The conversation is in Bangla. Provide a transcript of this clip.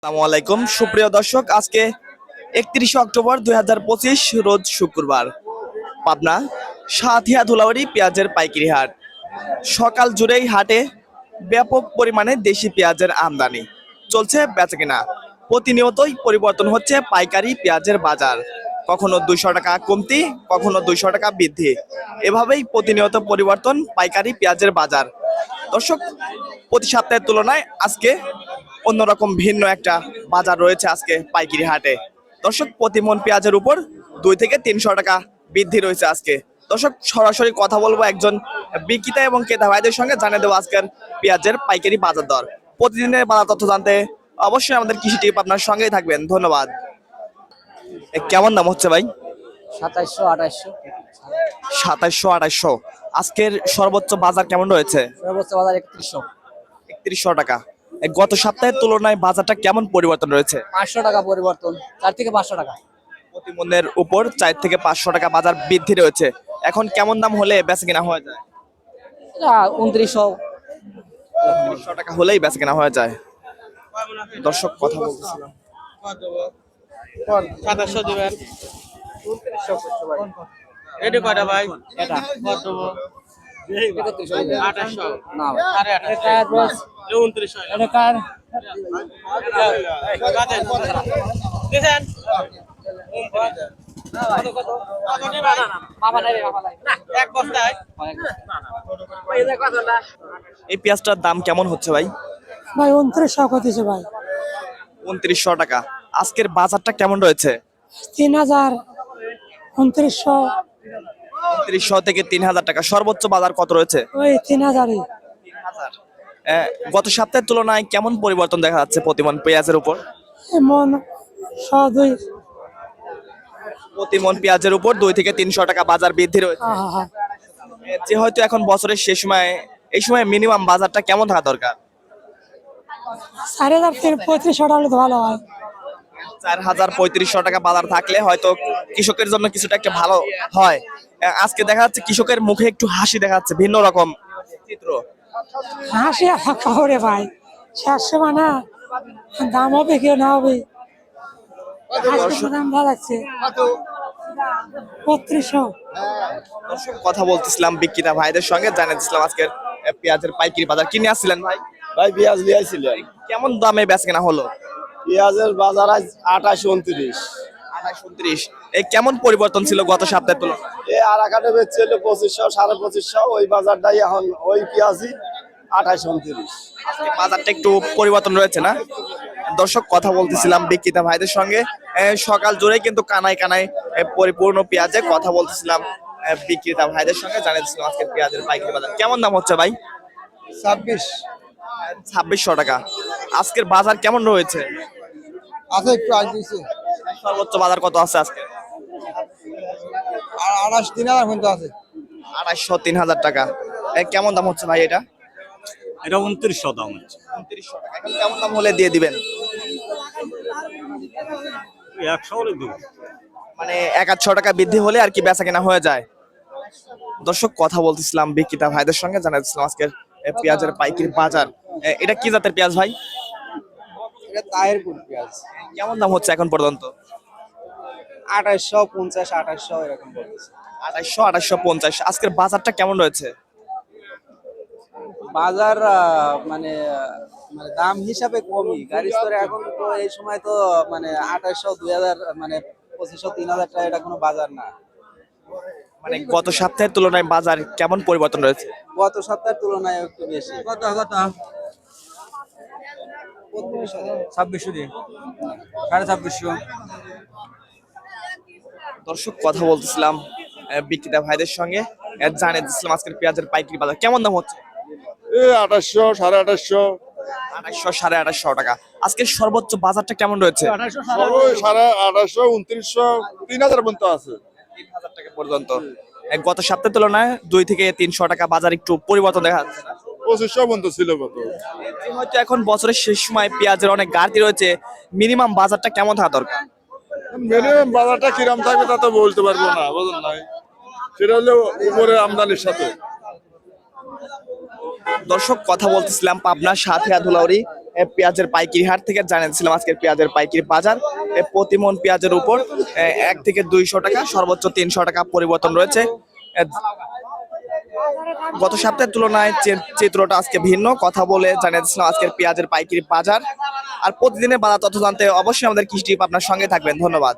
আসসালামু আলাইকুম। সুপ্রিয় দর্শক, আজকে একত্রিশে অক্টোবর দুই হাজার পঁচিশ, রোজ শুক্রবার, পাবনা সাথিয়া ধুলাবাড়ি পেঁয়াজের পাইকারি হাট। সকাল জুড়েই হাটে ব্যাপক পরিমাণে দেশি পেঁয়াজের আমদানি চলছে বেচাকেনা। প্রতিনিয়তই পরিবর্তন হচ্ছে পাইকারি পেঁয়াজের বাজার। কখনো দুইশো টাকা কমতি, কখনো দুইশো টাকা বৃদ্ধি। এভাবেই প্রতিনিয়ত পরিবর্তন পাইকারি পেঁয়াজের বাজার। দর্শক, প্রতি সপ্তাহের তুলনায় আজকে অন্যরকম ভিন্ন একটা বাজার রয়েছে আজকে পাইকারি হাটে। দর্শক প্রতি মন পেঁয়াজের উপর দুই থেকে তিনশো টাকা বৃদ্ধি রয়েছে আজকে। দর্শক সরাসরি কথা বলব একজন বিক্রেতা এবং ক্রেতা ভাইদের সঙ্গে জানিয়ে দেবো আজকের পেঁয়াজের পাইকারি বাজার দর। প্রতিদিনের বাজার তথ্য জানতে অবশ্যই আমাদের কৃষি টিপ আপনার সঙ্গেই থাকবেন। ধন্যবাদ। কেমন দাম হচ্ছে ভাই? সাতাইশশো আঠাইশশো। সাতাইশশো আঠাইশশো। আজকের সর্বোচ্চ বাজার কেমন রয়েছে? সর্বোচ্চ বাজার একত্রিশশো। একত্রিশশো টাকা। গত সপ্তাহের তুলনায় বাজারটা কেমন পরিবর্তন রয়েছে? পাঁচশো টাকা পরিবর্তন চার থেকে পাঁচশো টাকা। প্রতি মনের উপর চার থেকে পাঁচশো টাকা বাজার বৃদ্ধি রয়েছে। এখন কেমন দাম হলে বেচে কেনা হয়ে যায়? উনত্রিশশো। টাকা হলেই বেচে কেনা হয়ে যায়। দর্শক কথা বলতেছিলাম। সাতাশশো দিবেন। এটি কয়টা ভাই? এটা। কত? এই পেঁয়াজটার দাম কেমন হচ্ছে ভাই? ভাই উনত্রিশশো কতিছে ভাই। উনত্রিশশো টাকা। আজকের বাজারটা কেমন রয়েছে? তিন হাজার উনত্রিশশো উনত্রিশশো থেকে তিন হাজার টাকা। সর্বোচ্চ বাজার কত রয়েছে? ওই তিন হাজারই। গত সপ্তাহের তুলনায় কেমন পরিবর্তন দেখা যাচ্ছে প্রতিমন পেঁয়াজের উপর? দুই প্রতিমন পেঁয়াজের উপর দুই থেকে তিনশো টাকা বাজার বৃদ্ধি রয়েছে। হা হা হা। এ, যে হয়তো এখন বছরের শেষ সময় এই সময় মিনিমাম বাজারটা কেমন থাকা দরকার? চার হাজার পঁয়ত্রিশশো টাকা হলে ভালো হয়। চার হাজার পঁয়ত্রিশশো টাকা বাজার থাকলে হয়তো কৃষকের জন্য কিছুটা একটা ভালো হয়। আজকে দেখা যাচ্ছে কৃষকের মুখে একটু হাসি দেখা যাচ্ছে ভিন্ন রকম চিত্র। হাসি খবরে ভাই। শেষ সময় না দাম হবে কেউ না হবে? দাম ভালো লাগছে। বত্রিশশো কথা বলতেছিলাম বিক্রেতা ভাইদের সঙ্গে জানাচ্ছিলাম আজকের পেঁয়াজের পাইকারি বাজার। কিনে আসছিলেন ভাই? ভাই পেঁয়াজ লিয়াইছিলেন কেমন দামে বেচ কেনা হলো? পেঁয়াজের বাজার আজ আঠাশ উনত্রিশ। আঠাশ উনত্রিশ। এই কেমন পরিবর্তন ছিল গত সপ্তাহের তুলনায়? এই আরাকাটে বেচছে হলো পঁচিশশো সাড়ে পঁচিশশো ওই বাজারটাই এখন ওই পেঁয়াজই আঠাশ উনত্রিশ। বাজারটা একটু পরিবর্তন রয়েছে না? দর্শক কথা বলতেছিলাম বিক্রেতা ভাইদের সঙ্গে। সকাল জুড়ে কিন্তু কানায় কানায় এ, পরিপূর্ণ পেঁয়াজে কথা বলতেছিলাম বিক্রেতা ভাইদের সঙ্গে। জানিয়েছিলাম আজকে পেঁয়াজের পাইকারি বাজার। কেমন দাম হচ্ছে ভাই? ছাব্বিশ। ছাব্বিশশো টাকা। আজকের বাজার কেমন রয়েছে? আছে একটু আজ দিচ্ছে সর্বোচ্চ বাজার কত আছে আজকে? আঠাশ তিন হাজার পর্যন্ত আছে। আড়াইশো তিন হাজার টাকা। এ, কেমন দাম হচ্ছে ভাই এটা? এটা উনত্রিশশো দাম হচ্ছে। উনত্রিশশো টাকা। এখন কেমন দাম হলে দিয়ে দিবেন? একশো হলে দেবো। মানে এক আধশো টাকা বৃদ্ধি হলে আর কি বেচা কেনা হয়ে যায়। দর্শক কথা বলতেছিলাম বিক্রেতা ভাইদের সঙ্গে জানাচ্ছিলাম আজকের এ, পেঁয়াজের পাইকারি বাজার। এ, এটা কি জাতের পেঁয়াজ ভাই? এটা তায়ের কুল পেঁয়াজ কেমন দাম হচ্ছে এখন পর্যন্ত? আঠাশশো পঞ্চাশ আঠাশশো এরকম বলতেছে আঠাশশো আঠাশশো পঞ্চাশ। আজকের বাজারটা কেমন রয়েছে? বাজার মানে মানে দাম হিসাবে কমই। গাড়ি স্তরে এখন তো এই সময় তো মানে আঠাশশো দুই হাজার মানে পঁচিশশো তিন হাজার টাকা এটা কোনো বাজার না। মানে গত সপ্তাহের তুলনায় বাজার কেমন পরিবর্তন রয়েছে? গত সপ্তাহের তুলনায় একটু বেশি। কত কত? ছাব্বিশশো সাড়ে ছাব্বিশশো। দর্শক কথা বলতেছিলাম বিক্রেতা ভাইদের সঙ্গে। জানিয়ে দিচ্ছিলাম আজকের পেঁয়াজের পাইকারি বাজার। কেমন দাম হচ্ছে? আঠাশশো সাড়ে আঠাশশো। আঠাশশো সাড়ে আঠাশশো টাকা। আজকের সর্বোচ্চ বাজারটা কেমন রয়েছে? সাড়ে আঠাশশো। উনত্রিশশো তিন হাজার পর্যন্ত আছে। তিন হাজার টাকা পর্যন্ত। গত সপ্তাহের তুলনায় দুই থেকে তিনশো টাকা বাজার একটু পরিবর্তন দেখা যাচ্ছে। পঁচিশশো পর্যন্ত ছিল কত? হয়তো এখন বছরের শেষ সময় পেঁয়াজের অনেক ঘাটতি রয়েছে। মিনিমাম বাজারটা কেমন থাকা দরকার? মিনিমাম বাজারটা কিরম থাকবে তা তো বলতে পারব না বুঝলেন নাই সেটা হলো উপরে আমদানির সাথে। দর্শক কথা বলতেছিলাম পাবনা সাথিয়া ধুলাউরি পেঁয়াজের পাইকারি হাট থেকে জানিয়েছিলাম আজকের পেঁয়াজের পাইকারি বাজার। এ, প্রতি মন পেঁয়াজের উপর এক থেকে দুইশো টাকা সর্বোচ্চ তিনশো টাকা পরিবর্তন রয়েছে। গত সপ্তাহের তুলনায় চিত্রটা আজকে ভিন্ন, কথা বলে জানিয়ে জানিয়েছিলাম আজকের পেঁয়াজের পাইকারি বাজার। আর প্রতিদিনের বাজার তথ্য জানতে অবশ্যই আমাদের কৃষ্টি আপনার সঙ্গে থাকবেন। ধন্যবাদ।